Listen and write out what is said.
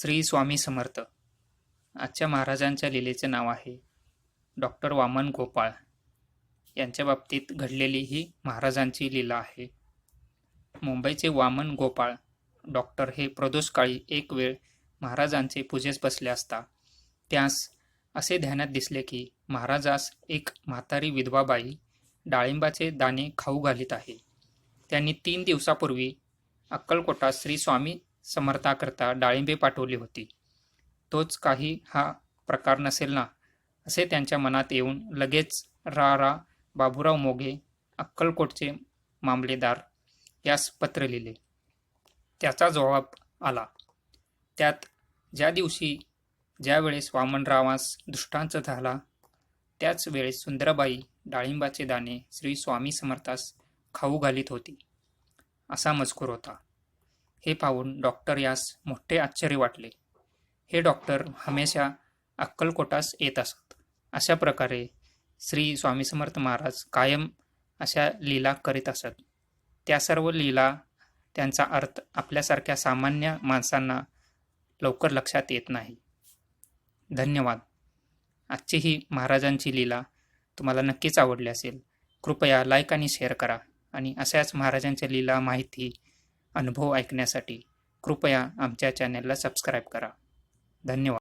श्री स्वामी समर्थ. आजच्या महाराजांच्या लीलेचे नाव आहे डॉक्टर वामन गोपाळ. यांच्या बाबतीत घडलेली ही महाराजांची लीला आहे. मुंबईचे वामन गोपाळ डॉक्टर हे प्रदोषकाळी एक वेळ महाराजांचे पूजेस बसले असता त्यास असे ध्यानात दिसले की महाराजास एक म्हातारी विधवाबाई डाळिंबाचे दाणे खाऊ घालीत आहे. त्यांनी तीन दिवसापूर्वी अक्कलकोटा श्री स्वामी समर्थाकरता डाळिंबे पाठवली होती. तोच काही हा प्रकार नसेल ना? असे त्यांच्या मनात येऊन लगेच रा रा बाबूराव मोघे अक्कलकोटचे मामलेदार यास पत्र लिहिले. त्याचा जबाब आला. त्यात ज्या दिवशी ज्यावेळेस वामनरावास दृष्टांत झाला त्याच वेळेस सुंदराबाई डाळिंबाचे दाणे श्री स्वामी समर्थास खाऊ घालीत होती. असा मजकूर होता. हे पाहून डॉक्टर यास मोठे आश्चर्य वाटले. हे डॉक्टर हमेशा अक्कलकोटास येत असत. अशा प्रकारे श्री स्वामी समर्थ महाराज कायम अशा लीला करीत असत. त्या सर्व लीला त्यांचा अर्थ आपल्यासारख्या सामान्य माणसांना लवकर लक्षात येत नाही. धन्यवाद. आजची ही महाराजांची लीला तुम्हाला नक्कीच आवडली असेल. कृपया लाईक आणि शेअर करा आणि अशाच महाराजांच्या लीला माहिती अनुभव ऐकण्यासाठी कृपया आमच्या चॅनेलला सबस्क्राईब करा. धन्यवाद.